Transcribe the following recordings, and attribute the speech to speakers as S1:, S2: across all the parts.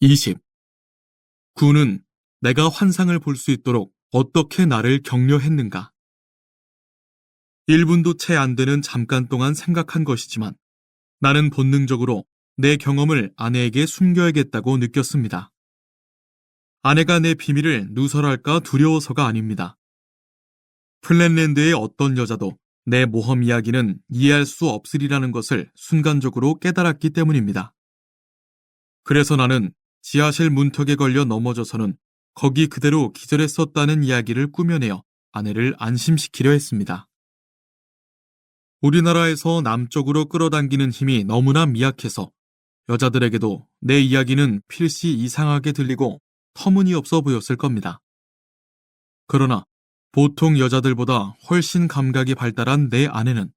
S1: 20. 구는 내가 환상을 볼 수 있도록 어떻게 나를 격려했는가? 1분도 채 안 되는 잠깐 동안 생각한 것이지만 나는 본능적으로 내 경험을 아내에게 숨겨야겠다고 느꼈습니다. 아내가 내 비밀을 누설할까 두려워서가 아닙니다. 플랜랜드의 어떤 여자도 내 모험 이야기는 이해할 수 없으리라는 것을 순간적으로 깨달았기 때문입니다. 그래서 나는 지하실 문턱에 걸려 넘어져서는 거기 그대로 기절했었다는 이야기를 꾸며내어 아내를 안심시키려 했습니다. 우리나라에서 남쪽으로 끌어당기는 힘이 너무나 미약해서 여자들에게도 내 이야기는 필시 이상하게 들리고 터무니없어 보였을 겁니다. 그러나 보통 여자들보다 훨씬 감각이 발달한 내 아내는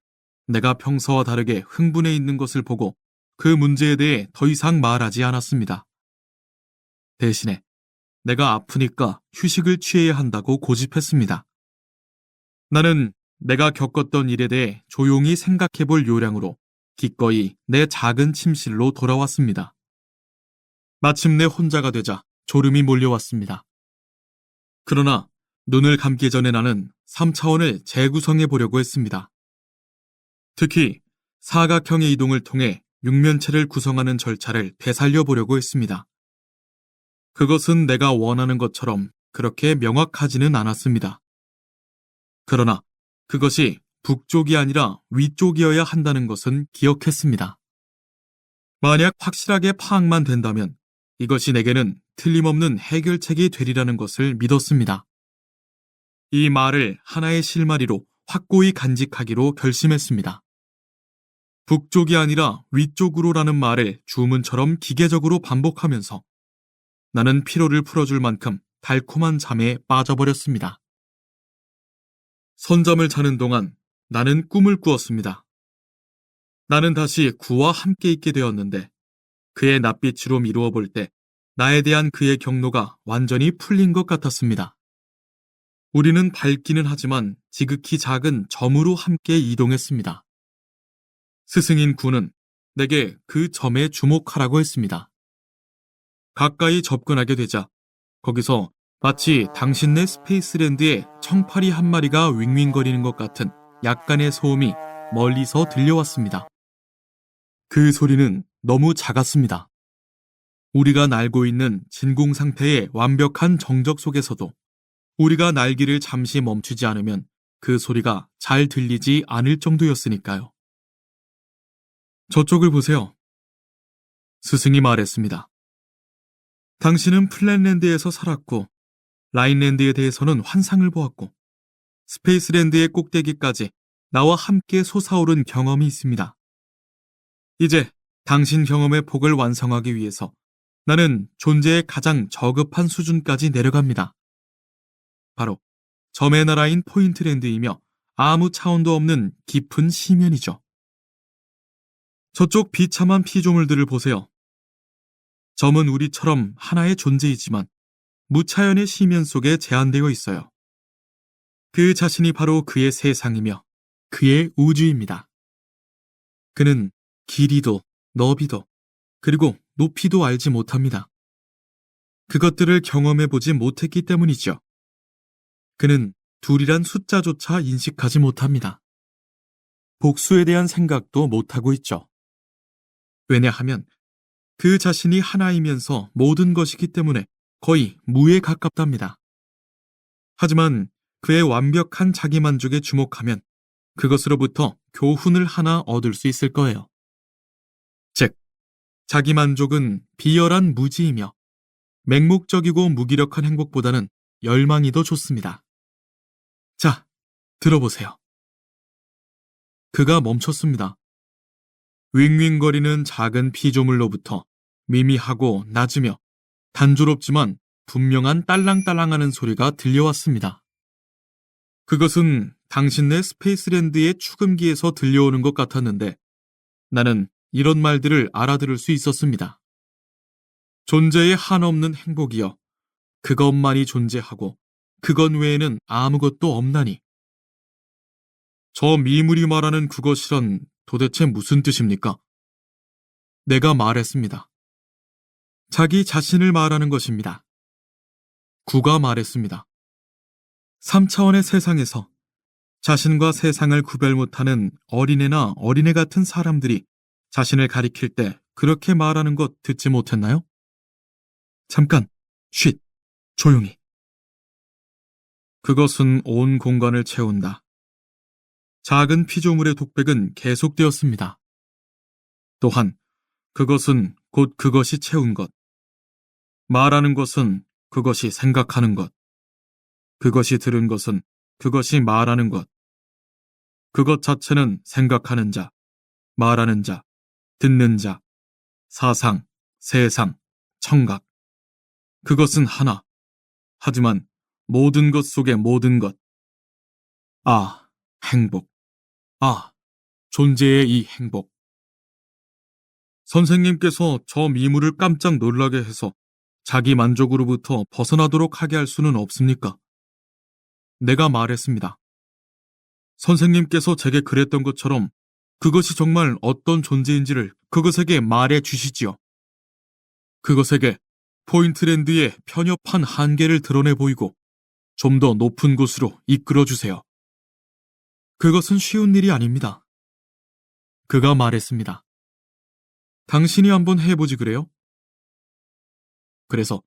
S1: 내가 평소와 다르게 흥분해 있는 것을 보고 그 문제에 대해 더 이상 말하지 않았습니다. 대신에 내가 아프니까 휴식을 취해야 한다고 고집했습니다. 나는 내가 겪었던 일에 대해 조용히 생각해 볼 요량으로 기꺼이 내 작은 침실로 돌아왔습니다. 마침내 혼자가 되자 졸음이 몰려왔습니다. 그러나 눈을 감기 전에 나는 3차원을 재구성해 보려고 했습니다. 특히 사각형의 이동을 통해 육면체를 구성하는 절차를 되살려 보려고 했습니다. 그것은 내가 원하는 것처럼 그렇게 명확하지는 않았습니다. 그러나 그것이 북쪽이 아니라 위쪽이어야 한다는 것은 기억했습니다. 만약 확실하게 파악만 된다면 이것이 내게는 틀림없는 해결책이 되리라는 것을 믿었습니다. 이 말을 하나의 실마리로 확고히 간직하기로 결심했습니다. 북쪽이 아니라 위쪽으로라는 말을 주문처럼 기계적으로 반복하면서 나는 피로를 풀어줄 만큼 달콤한 잠에 빠져버렸습니다. 선잠을 자는 동안 나는 꿈을 꾸었습니다. 나는 다시 구와 함께 있게 되었는데 그의 낯빛으로 미루어 볼 때 나에 대한 그의 경로가 완전히 풀린 것 같았습니다. 우리는 밝기는 하지만 지극히 작은 점으로 함께 이동했습니다. 스승인 구는 내게 그 점에 주목하라고 했습니다. 가까이 접근하게 되자 거기서 마치 당신네 스페이스랜드에 청파리 한 마리가 윙윙거리는 것 같은 약간의 소음이 멀리서 들려왔습니다. 그 소리는 너무 작았습니다. 우리가 날고 있는 진공 상태의 완벽한 정적 속에서도 우리가 날기를 잠시 멈추지 않으면 그 소리가 잘 들리지 않을 정도였으니까요. 저쪽을 보세요. 스승이 말했습니다. 당신은 플랜랜드에서 살았고, 라인랜드에 대해서는 환상을 보았고, 스페이스랜드의 꼭대기까지 나와 함께 솟아오른 경험이 있습니다. 이제 당신 경험의 폭을 완성하기 위해서 나는 존재의 가장 저급한 수준까지 내려갑니다. 바로 점의 나라인 포인트랜드이며 아무 차원도 없는 깊은 시면이죠. 저쪽 비참한 피조물들을 보세요. 점은 우리처럼 하나의 존재이지만 무차연의 시면 속에 제한되어 있어요. 그 자신이 바로 그의 세상이며 그의 우주입니다. 그는 길이도 너비도 그리고 높이도 알지 못합니다. 그것들을 경험해 보지 못했기 때문이죠. 그는 둘이란 숫자조차 인식하지 못합니다. 복수에 대한 생각도 못하고 있죠. 왜냐하면 그 자신이 하나이면서 모든 것이기 때문에 거의 무에 가깝답니다. 하지만 그의 완벽한 자기만족에 주목하면 그것으로부터 교훈을 하나 얻을 수 있을 거예요. 즉, 자기만족은 비열한 무지이며 맹목적이고 무기력한 행복보다는 열망이 더 좋습니다. 자, 들어보세요. 그가 멈췄습니다. 윙윙거리는 작은 피조물로부터 미미하고 낮으며 단조롭지만 분명한 딸랑딸랑하는 소리가 들려왔습니다. 그것은 당신네 스페이스랜드의 축음기에서 들려오는 것 같았는데 나는 이런 말들을 알아들을 수 있었습니다. 존재의 한없는 행복이여 그것만이 존재하고 그것 외에는 아무것도 없나니. 저 미물이 말하는 그것이란 도대체 무슨 뜻입니까? 내가 말했습니다. 자기 자신을 말하는 것입니다. 구가 말했습니다. 3차원의 세상에서 자신과 세상을 구별 못하는 어린애나 어린애 같은 사람들이 자신을 가리킬 때 그렇게 말하는 것 듣지 못했나요? 잠깐, 쉿, 조용히. 그것은 온 공간을 채운다. 작은 피조물의 독백은 계속되었습니다. 또한 그것은 곧 그것이 채운 것. 말하는 것은 그것이 생각하는 것. 그것이 들은 것은 그것이 말하는 것. 그것 자체는 생각하는 자, 말하는 자, 듣는 자, 사상, 세상, 청각. 그것은 하나. 하지만 모든 것 속의 모든 것. 아, 행복. 아, 존재의 이 행복. 선생님께서 저 미물을 깜짝 놀라게 해서 자기 만족으로부터 벗어나도록 하게 할 수는 없습니까? 내가 말했습니다. 선생님께서 제게 그랬던 것처럼 그것이 정말 어떤 존재인지를 그것에게 말해 주시지요. 그것에게 포인트랜드의 편협한 한계를 드러내 보이고 좀 더 높은 곳으로 이끌어 주세요. 그것은 쉬운 일이 아닙니다. 그가 말했습니다. 당신이 한번 해보지 그래요? 그래서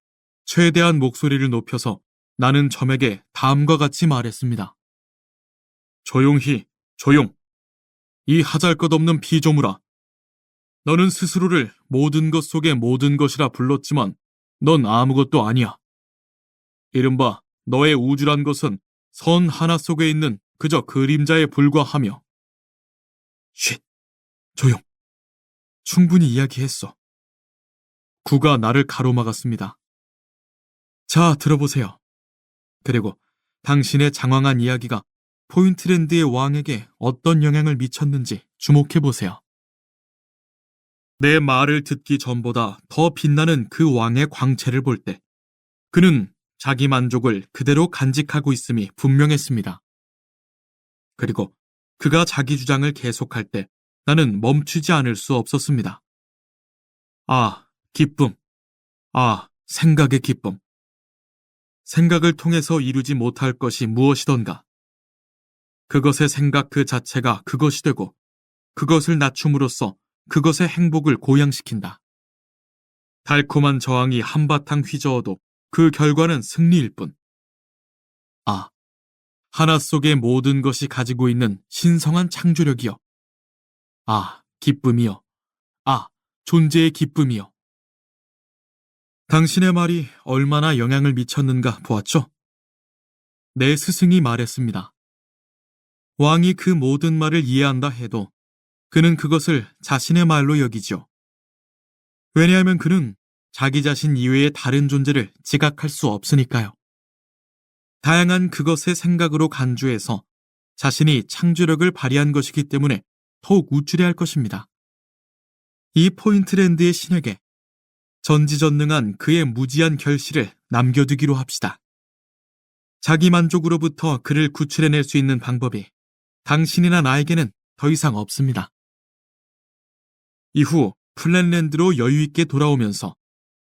S1: 최대한 목소리를 높여서 나는 점에게 다음과 같이 말했습니다. 조용히, 조용. 이 하잘 것 없는 피조물아. 너는 스스로를 모든 것 속의 모든 것이라 불렀지만 넌 아무것도 아니야. 이른바 너의 우주란 것은 선 하나 속에 있는 그저 그림자에 불과하며. 쉿, 조용. 충분히 이야기했어. 구가 나를 가로막았습니다. 자, 들어보세요. 그리고 당신의 장황한 이야기가 포인트랜드의 왕에게 어떤 영향을 미쳤는지 주목해 보세요. 내 말을 듣기 전보다 더 빛나는 그 왕의 광채를 볼 때, 그는 자기 만족을 그대로 간직하고 있음이 분명했습니다. 그리고 그가 자기 주장을 계속할 때 나는 멈추지 않을 수 없었습니다. 아, 기쁨. 아, 생각의 기쁨. 생각을 통해서 이루지 못할 것이 무엇이던가. 그것의 생각 그 자체가 그것이 되고, 그것을 낮춤으로써 그것의 행복을 고양시킨다. 달콤한 저항이 한바탕 휘저어도 그 결과는 승리일 뿐. 아, 하나 속의 모든 것이 가지고 있는 신성한 창조력이여. 아, 기쁨이여. 아, 존재의 기쁨이여. 당신의 말이 얼마나 영향을 미쳤는가 보았죠? 내 스승이 말했습니다. 왕이 그 모든 말을 이해한다 해도 그는 그것을 자신의 말로 여기죠. 왜냐하면 그는 자기 자신 이외의 다른 존재를 지각할 수 없으니까요. 다양한 그것의 생각으로 간주해서 자신이 창조력을 발휘한 것이기 때문에 더욱 우쭐해할 것입니다. 이 포인트랜드의 신에게 전지전능한 그의 무지한 결실을 남겨두기로 합시다. 자기 만족으로부터 그를 구출해낼 수 있는 방법이 당신이나 나에게는 더 이상 없습니다. 이후 플랜랜드로 여유있게 돌아오면서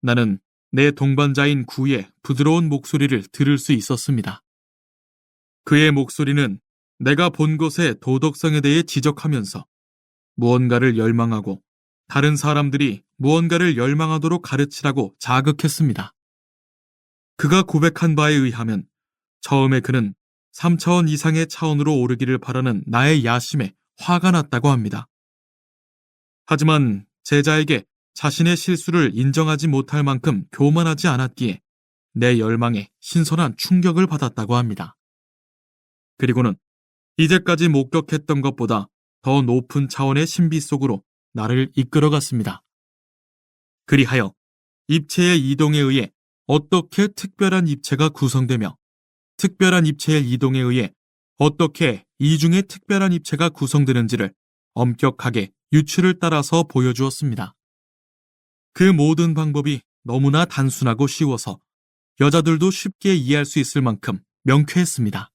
S1: 나는 내 동반자인 구의 부드러운 목소리를 들을 수 있었습니다. 그의 목소리는 내가 본 것의 도덕성에 대해 지적하면서 무언가를 열망하고 다른 사람들이 무언가를 열망하도록 가르치라고 자극했습니다. 그가 고백한 바에 의하면 처음에 그는 3차원 이상의 차원으로 오르기를 바라는 나의 야심에 화가 났다고 합니다. 하지만 제자에게 자신의 실수를 인정하지 못할 만큼 교만하지 않았기에 내 열망에 신선한 충격을 받았다고 합니다. 그리고는 이제까지 목격했던 것보다 더 높은 차원의 신비 속으로 나를 이끌어갔습니다. 그리하여 입체의 이동에 의해 어떻게 특별한 입체가 구성되며 특별한 입체의 이동에 의해 어떻게 이중의 특별한 입체가 구성되는지를 엄격하게 유추를 따라서 보여주었습니다. 그 모든 방법이 너무나 단순하고 쉬워서 여자들도 쉽게 이해할 수 있을 만큼 명쾌했습니다.